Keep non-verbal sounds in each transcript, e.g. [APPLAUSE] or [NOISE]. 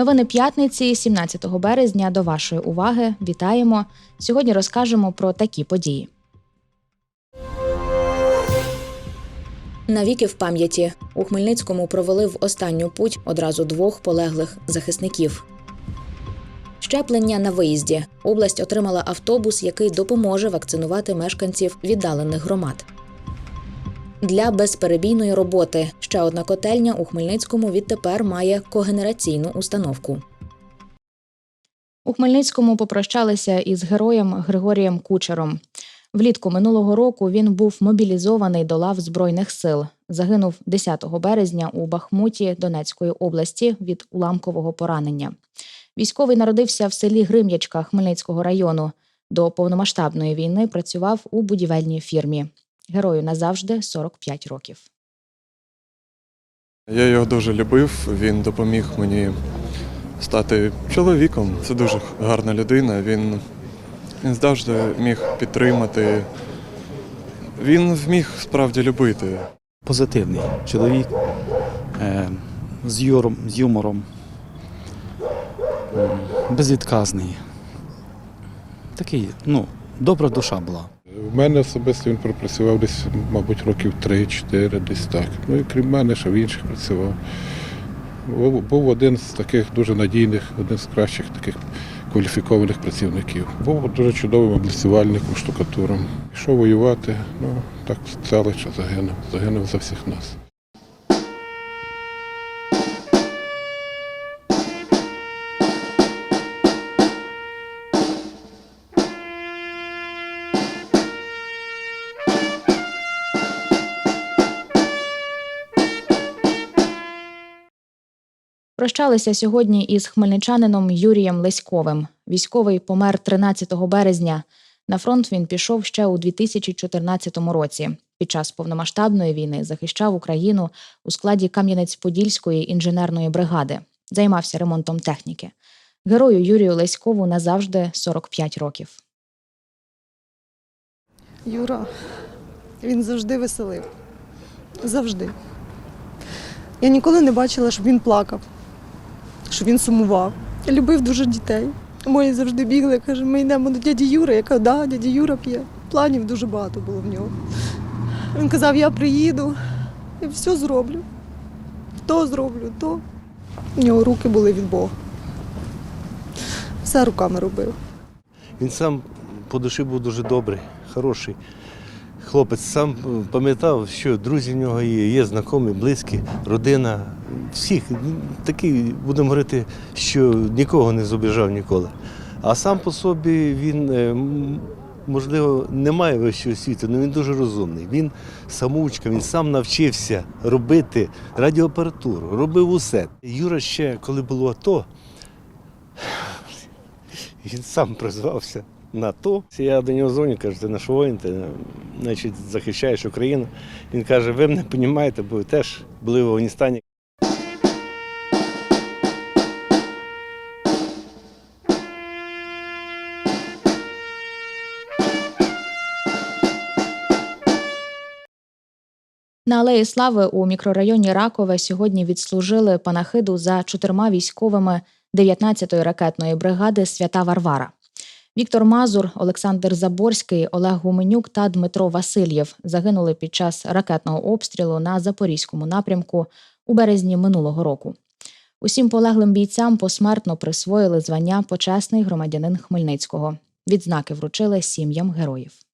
Новини п'ятниці, 17 березня. До вашої уваги вітаємо. Сьогодні розкажемо про такі події. Навіки в пам'яті у Хмельницькому провели в останню путь одразу двох полеглих захисників. Щеплення на виїзді. Область отримала автобус, який допоможе вакцинувати мешканців віддалених громад. Для безперебійної роботи ще одна котельня у Хмельницькому відтепер має когенераційну установку. У Хмельницькому попрощалися із героєм Григорієм Кучером. Влітку минулого року він був мобілізований до лав Збройних сил. Загинув 10 березня у Бахмуті Донецької області від уламкового поранення. Військовий народився в селі Грим'ячка Хмельницького району. До повномасштабної війни працював у будівельній фірмі. Герою назавжди 45 років. Я його дуже любив, він допоміг мені стати чоловіком. Це дуже гарна людина. Він, він завжди міг підтримати. Він вміг справді любити. позитивний чоловік е, з, юром, з юмором, безвідказний. Такий, ну, добра душа була. У мене особисто він пропрацював десь, мабуть, років 3-4, десь так. Ну і крім мене, ще в інших працював. Був- Був один з таких дуже надійних, один з кращих таких кваліфікованих працівників. Був дуже чудовим обліцювальником, штукатуром. Пішов воювати, ну так сталося, що загинув. Загинув за всіх нас. Прощалися сьогодні із хмельничанином Юрієм Леськовим. Військовий помер 13 березня. На фронт він пішов ще у 2014 році. Під час повномасштабної війни захищав Україну у складі Кам'янець-Подільської інженерної бригади. Займався ремонтом техніки. Герою Юрію Леськову назавжди 45 років. Юра, він завжди веселив. Завжди. Я ніколи не бачила, щоб він плакав, щоб він сумував. Любив дуже дітей. Мої завжди бігли, каже, ми йдемо до дяді Юри. Я кажу, да, дядя Юра п'є. Планів дуже багато було в нього. Він казав, я приїду і все зроблю. То зроблю, то. У нього руки були від Бога. Все руками робив. Він сам по душі був дуже добрий, хороший хлопець. Сам пам'ятав, що друзі в нього є, є знайомі, близькі, родина. Всіх такий, будемо говорити, що нікого не зобіжав ніколи. А сам по собі він, е, можливо, не має вищого освіти, але він дуже розумний. Він самоучка, він сам навчився робити радіоапаратуру, робив усе. Юра ще, коли було АТО, він сам призвався на то. Я до нього дзвоню, кажу, ти наш воїн, ти значить, захищаєш Україну. Він каже, ви мене розумієте, бо ви теж були в Афганістані. На Алеї Слави у мікрорайоні Ракове сьогодні відслужили панахиду за чотирма військовими 19-ї ракетної бригади Свята Варвара. Віктор Мазур, Олександр Заборський, Олег Гуменюк та Дмитро Васильєв загинули під час ракетного обстрілу на Запорізькому напрямку у березні минулого року. Усім полеглим бійцям посмертно присвоїли звання почесний громадянин Хмельницького. Відзнаки вручили сім'ям героїв.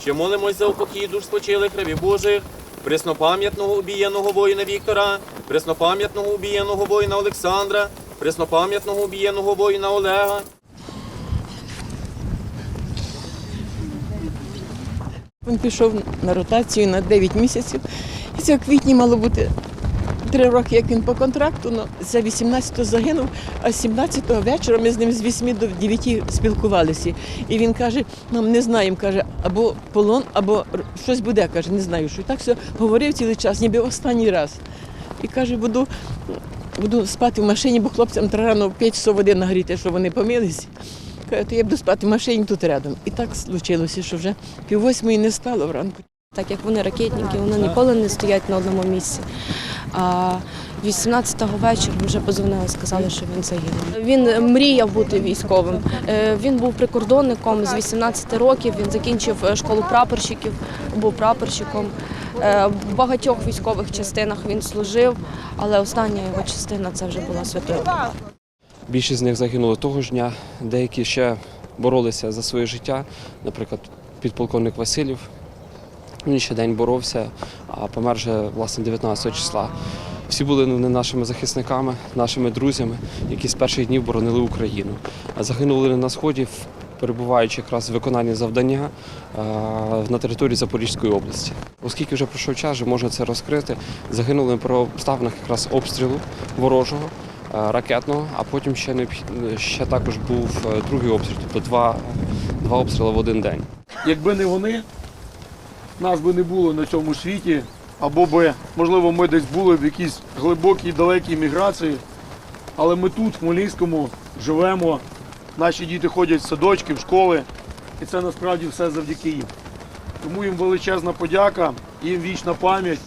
Ще молимось за упокій душ спочилих рабів Божих, преснопам'ятного убієного воїна Віктора, преснопам'ятного убієного воїна Олександра, преснопам'ятного убієного воїна Олега. Він пішов на ротацію на 9 місяців. І це в квітні мало бути три роки, як він по контракту. Ну, це 18-го загинув, а 17-го вечора ми з ним з 8 до 9 спілкувалися. І він каже, нам не знаємо, каже, або полон, або щось буде, каже, не знаю, що. І так все говорив цілий час, ніби останній раз. І каже, буду буду спати в машині, бо хлопцям треба рано 5 часов води нагріти, щоб вони помилися. Кажу, то я буду спати в машині тут рядом. І так случилося, що вже пів восьмої не стало вранку. Так як вони ракетники, вони ніколи не стоять на одному місці. А 18-го вечора вже позвонили, сказали, що він загинув. Він мріяв бути військовим. Е, Він був прикордонником з 18 років. Він закінчив е, школу прапорщиків, був прапорщиком. Е, В багатьох військових частинах він служив, але остання його частина це вже була святою. Більшість з них загинули того ж дня, деякі ще боролися за своє життя. Наприклад, підполковник Васильів. Він ще день боровся, а помер вже власне 19 числа. Всі були вони нашими захисниками, нашими друзями, які з перших днів боронили Україну. Загинули на сході, перебуваючи якраз в виконанні завдання е, на території Запорізької області. Оскільки вже пройшов час, вже можна це розкрити. Загинули при обставинах якраз обстрілу ворожого е, ракетного, а потім ще необхід- ще також був е, другий обстріл, тобто два, два обстріли в один день. Якби не вони, нас би не було на цьому світі, або би, можливо, ми десь були в якійсь глибокій, далекій міграції. Але ми тут, в Хмельницькому, живемо, наші діти ходять в садочки, в школи, і це насправді все завдяки їм. Тому їм величезна подяка, їм вічна пам'ять.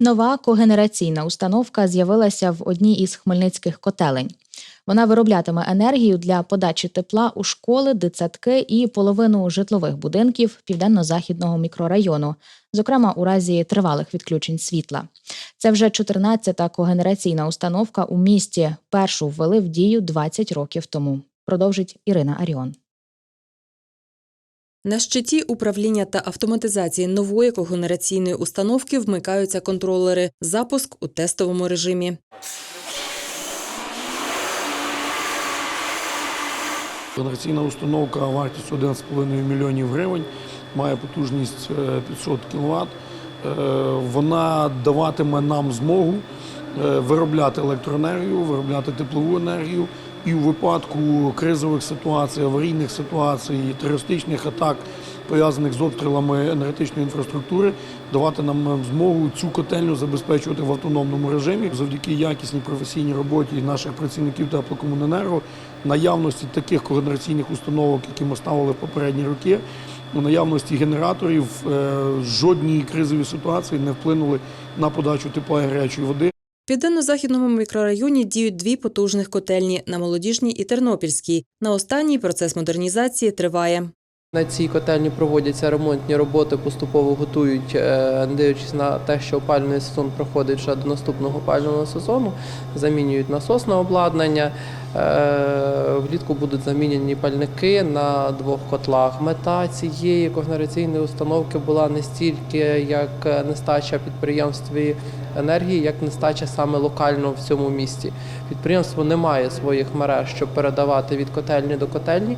Нова когенераційна установка з'явилася в одній із хмельницьких котелень. Вона вироблятиме енергію для подачі тепла у школи, дитсадки і половину житлових будинків південно-західного мікрорайону, зокрема у разі тривалих відключень світла. Це вже 14-та когенераційна установка у місті. Першу ввели в дію 20 років тому. Продовжить Ірина Аріон. На щиті управління та автоматизації нової когенераційної установки вмикаються контролери. Запуск у тестовому режимі. Конверційна установка вартістю 11,5 мільйонів гривень, має потужність е, 500 кВт. Вона даватиме нам змогу е, виробляти електроенергію, виробляти теплову енергію і у випадку кризових ситуацій, аварійних ситуацій, терористичних атак, пов'язаних з обстрілами енергетичної інфраструктури, давати нам змогу цю котельню забезпечувати в автономному режимі завдяки якісній професійній роботі наших працівників теплокомуненерго, наявності таких когенераційних установок, які ми ставили в попередні роки, у наявності генераторів е, жодній кризовій ситуації не вплинули на подачу тепла і гарячої води. Південно-західному мікрорайоні діють дві потужних котельні на молодіжній і тернопільській. На останній процес модернізації триває. На цій котельні проводяться ремонтні роботи, поступово готують, е, дивлячись на те, що опальний сезон проходить вже до наступного опалювального сезону, замінюють насосне обладнання. Е, Влітку будуть замінені пальники на двох котлах. Мета цієї когенераційної установки була не стільки як нестача підприємстві енергії, як нестача саме локально в цьому місті. Підприємство не має своїх мереж, щоб передавати від котельні до котельні.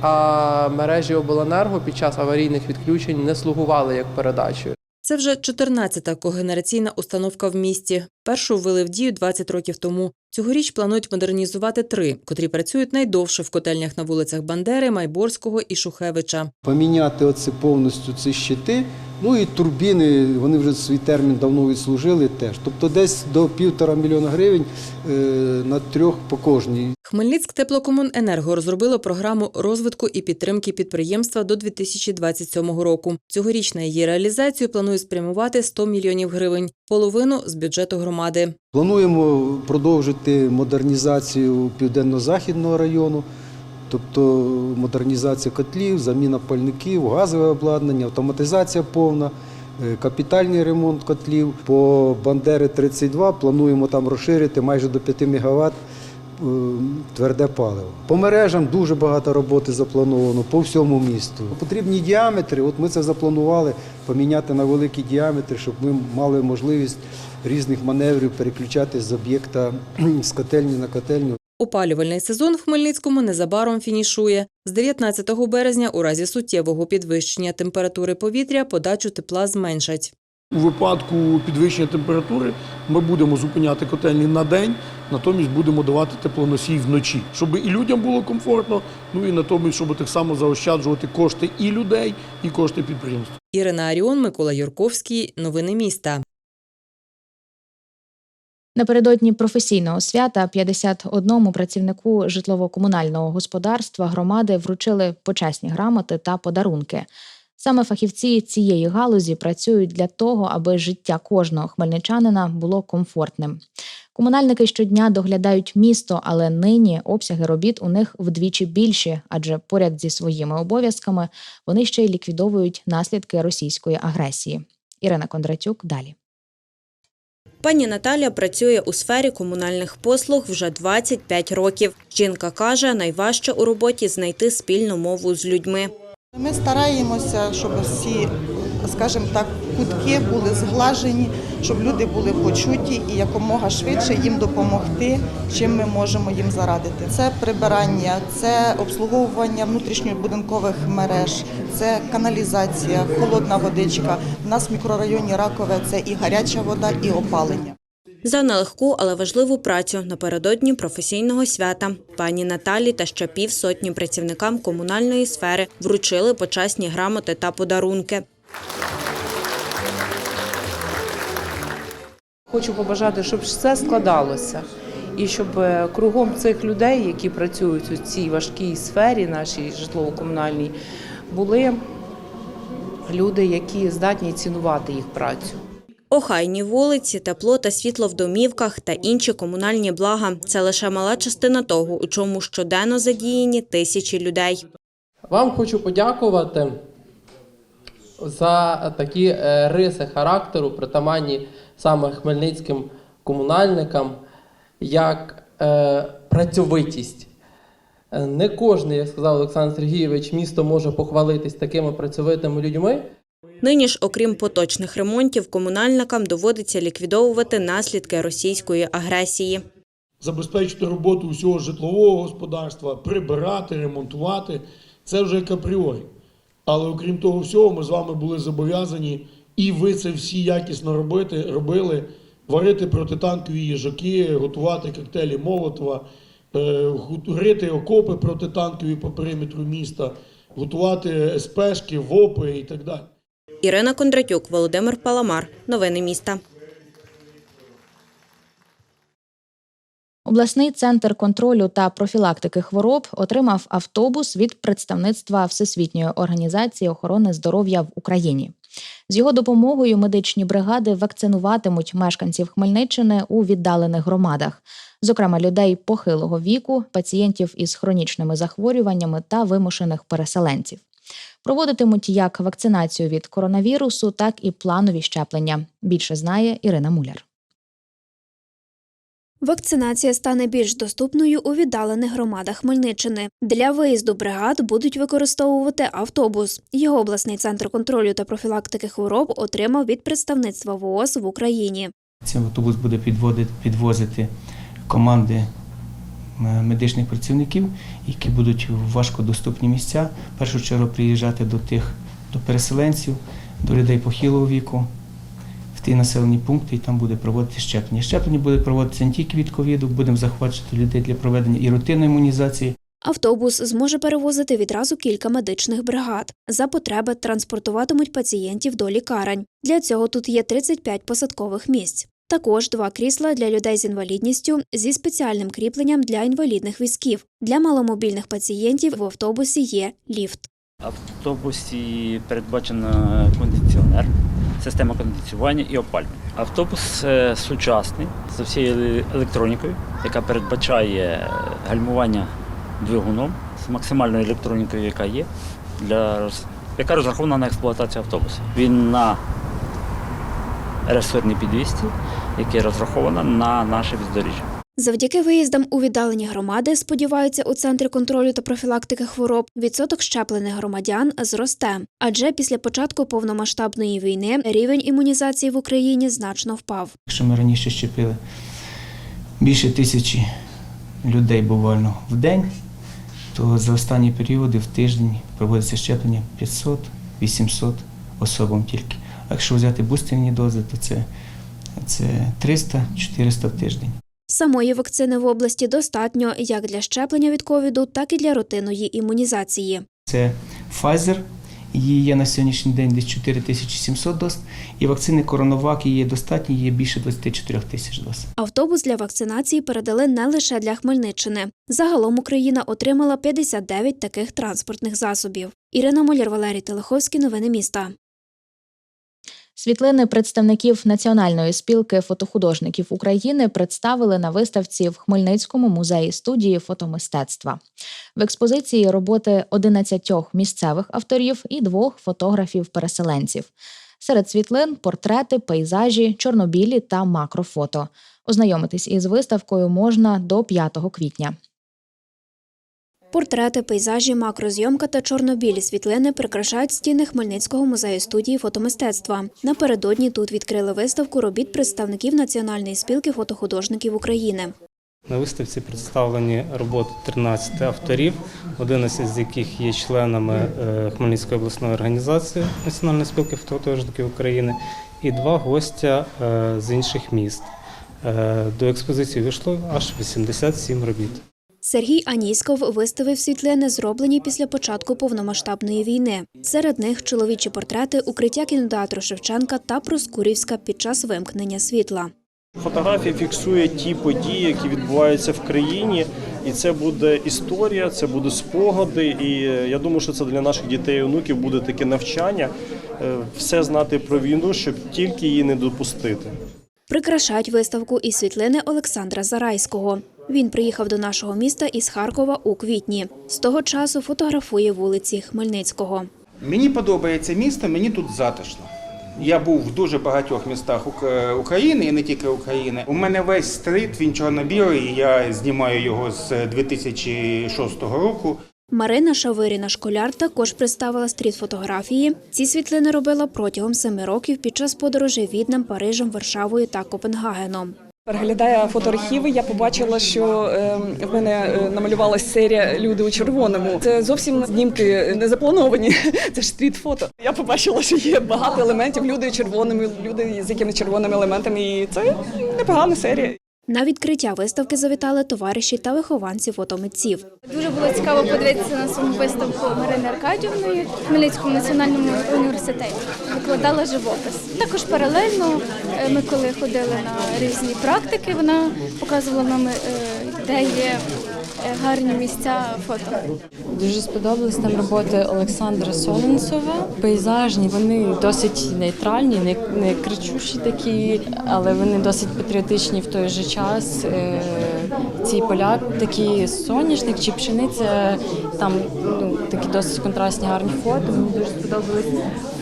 А мережі обленерго під час аварійних відключень не слугували як передачею. Це вже 14-та когенераційна установка в місті. Першу ввели в дію 20 років тому. Цьогоріч планують модернізувати три, котрі працюють найдовше в котельнях на вулицях Бандери, Майборського і Шухевича. Поміняти оце повністю ці щити. Ну і турбіни, вони вже свій термін давно відслужили теж. Тобто десь до півтора мільйона гривень е, на трьох по кожній. Хмельницьк теплокомуненерго розробило програму розвитку і підтримки підприємства до 2027 року. Цьогоріч на її реалізацію планують спрямувати 100 мільйонів гривень, половину з бюджету громади. Плануємо продовжити модернізацію південно-західного району, тобто модернізація котлів, заміна пальників, газове обладнання, автоматизація повна. е, Капітальний ремонт котлів по Бандери 32 плануємо там розширити майже до 5 МВт тверде паливо. По мережам дуже багато роботи заплановано по всьому місту. Потрібні діаметри. От ми це запланували поміняти на великі діаметри, щоб ми мали можливість різних маневрів переключати з об'єкта [CLEARS THROAT] з котельні на котельню. Опалювальний сезон в Хмельницькому незабаром фінішує. З 19 березня у разі суттєвого підвищення температури повітря подачу тепла зменшать. У випадку підвищення температури ми будемо зупиняти котельні на день, натомість будемо давати теплоносій вночі, щоб і людям було комфортно, ну і натомість, щоб так само заощаджувати кошти і людей, і кошти підприємств. Ірина Аріон, Микола Юрковський. Новини міста. Напередодні професійного свята 51 працівнику житлово-комунального господарства громади вручили почесні грамоти та подарунки. Саме фахівці цієї галузі працюють для того, аби життя кожного хмельничанина було комфортним. Комунальники щодня доглядають місто, але нині обсяги робіт у них вдвічі більші, адже поряд зі своїми обов'язками вони ще й ліквідовують наслідки російської агресії. Ірина Кондратюк далі. Пані Наталя працює у сфері комунальних послуг вже 25 років. Жінка каже, найважче у роботі знайти спільну мову з людьми. Ми стараємося, щоб всі, скажімо так, кутки були зглажені, щоб люди були почуті і якомога швидше їм допомогти, чим ми можемо їм зарадити. Це прибирання, це обслуговування внутрішньобудинкових мереж, це каналізація, холодна водичка. У нас в мікрорайоні Ракове це і гаряча вода, і опалення. За нелегку, але важливу працю напередодні професійного свята пані Наталі та ще півсотні працівникам комунальної сфери вручили почесні грамоти та подарунки. Хочу побажати, щоб все складалося. І щоб е, кругом цих людей, які працюють у цій важкій сфері, нашій житлово-комунальній, були люди, які здатні цінувати їх працю. Охайні вулиці, тепло та світло в домівках та інші комунальні блага це лише мала частина того, у чому щоденно задіяні тисячі людей. Вам хочу подякувати за такі е, риси характеру, притаманні саме хмельницьким комунальникам, як е, працьовитість. Е, Не кожен, як сказав Олександр Сергійович, місто може похвалитись такими працьовитими людьми. Нині ж, окрім поточних ремонтів, комунальникам доводиться ліквідовувати наслідки російської агресії. Забезпечити роботу усього житлового господарства, прибирати, ремонтувати це вже як апріорі. Але окрім того всього, ми з вами були зобов'язані, і ви це всі якісно робити, робили, варити протитанкові їжаки, готувати коктейлі Молотова, е, рити окопи протитанкові по периметру міста, готувати СПшки, ВОПи і так далі. Ірина Кондратюк, Володимир Паламар. Новини міста. Обласний центр контролю та профілактики хвороб отримав автобус від представництва Всесвітньої організації охорони здоров'я в Україні. З його допомогою медичні бригади вакцинуватимуть мешканців Хмельниччини у віддалених громадах, зокрема людей похилого віку, пацієнтів із хронічними захворюваннями та вимушених переселенців. Проводитимуть як вакцинацію від коронавірусу, так і планові щеплення. Більше знає Ірина Муляр. Вакцинація стане більш доступною у віддалених громадах Хмельниччини. Для виїзду бригад будуть використовувати автобус. Його обласний центр контролю та профілактики хвороб отримав від представництва ВООЗ в Україні. Цей автобус буде підвозити команди е, медичних працівників, які будуть в важкодоступні місця. В першу чергу приїжджати до тих до переселенців, до людей похилого віку, ті населені пункти, і там буде проводити щеплення. Щеплення буде проводитися не тільки від ковіду, будемо захвачувати людей для проведення і рутинної імунізації. Автобус зможе перевозити відразу кілька медичних бригад. За потреби транспортуватимуть пацієнтів до лікарень. Для цього тут є 35 посадкових місць. Також два крісла для людей з інвалідністю зі спеціальним кріпленням для інвалідних візків. Для маломобільних пацієнтів в автобусі є ліфт. В автобусі передбачено кондиціонер, система кондиціювання і опалювання. Автобус е, сучасний з всією електронікою, яка передбачає е, гальмування двигуном з максимальною електронікою, яка є, для, яка розрахована на експлуатацію автобуса. Він на ресурній підвісті, яка розрахована на наше бездоріжжя. Завдяки виїздам у віддалені громади, сподіваються у центрі контролю та профілактики хвороб, відсоток щеплених громадян зросте. Адже після початку повномасштабної війни рівень імунізації в Україні значно впав. Якщо ми раніше щепили більше тисячі людей буквально в день, то за останні періоди в тиждень проводиться щеплення 500-800 особам тільки. А якщо взяти бустерні дози, то це, це 300-400 в тиждень. Самої вакцини в області достатньо як для щеплення від ковіду, так і для рутинної імунізації. Це Pfizer, її є на сьогоднішній день десь 4700 доз, і вакцини Коронавак її достатньо, її більше 24 тисяч доз. Автобус для вакцинації передали не лише для Хмельниччини. Загалом Україна отримала 59 таких транспортних засобів. Ірина Моляр, Валерій Телеховський. Новини міста. Світлини представників Національної спілки фотохудожників України представили на виставці в Хмельницькому музеї студії фотомистецтва. В експозиції роботи 11 місцевих авторів і двох фотографів-переселенців. Серед світлин портрети, пейзажі, чорнобілі та макрофото. Ознайомитись із виставкою можна до 5 квітня. Портрети, пейзажі, макрозйомка та чорнобілі світлини прикрашають стіни Хмельницького музею студії фотомистецтва. Напередодні тут відкрили виставку робіт представників Національної спілки фотохудожників України. На виставці представлені роботи 13 авторів, 11 з яких є членами е, Хмельницької обласної організації Національної спілки фотохудожників України, і два гостя е, з інших міст. Е, До експозиції вийшло аж 87 робіт. Сергій Аніськов виставив світлини, зроблені після початку повномасштабної війни. Серед них чоловічі портрети, укриття кінотеатру Шевченка та Проскурівська під час вимкнення світла. Фотографія фіксує ті події, які відбуваються в країні, і це буде історія, це буде спогади. І е, я думаю, що це для наших дітей і онуків буде таке навчання, е, все знати про війну, щоб тільки її не допустити. Прикрашають виставку і світлини Олександра Зарайського. Він приїхав до нашого міста із Харкова у квітні. З того часу фотографує вулиці Хмельницького. Мені подобається місто, мені тут затишно. Я був в дуже багатьох містах України і не тільки України. У мене весь стрит, він чорно-білий, я знімаю його з 2006 року. Марина Шавиріна Школяр також представила стріт-фотографії. Ці світлини робила протягом семи років під час подорожей Віднем, Парижем, Варшавою та Копенгагеном. Переглядає фотоархіви, я побачила, що е, в мене е, намалювалась серія Люди у червоному. Це зовсім знімки не заплановані. [LAUGHS] Це ж стріт-фото. Я побачила, що є багато елементів. Люди у червоними, люди з якими червоними елементами. І це непогана серія. На відкриття виставки завітали товариші та вихованці фотомитців. Дуже було цікаво подивитися на саму виставку Марини Аркадівної в Хмельницькому національному університеті. Викладала живопис. Також паралельно е, ми, коли ходили на різні практики, вона показувала нам, е, де є гарні місця фото. Дуже сподобались там роботи Олександра Соленцова. Пейзажні, вони досить нейтральні, не, не кричущі такі, але вони досить патріотичні в той же час. Е, Ці поля такі соняшник чи пшениця, там ну, такі досить контрастні гарні фото. Мені дуже сподобались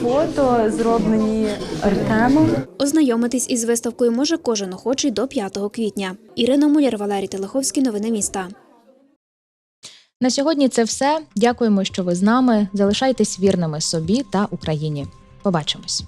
фото, зроблені Артемом. Ознайомитись із виставкою може кожен охочий до 5 квітня. Ірина Муляр, Валерій Телеховський. Новини міста. На сьогодні це все. Дякуємо, що ви з нами. Залишайтесь вірними собі та Україні. Побачимось.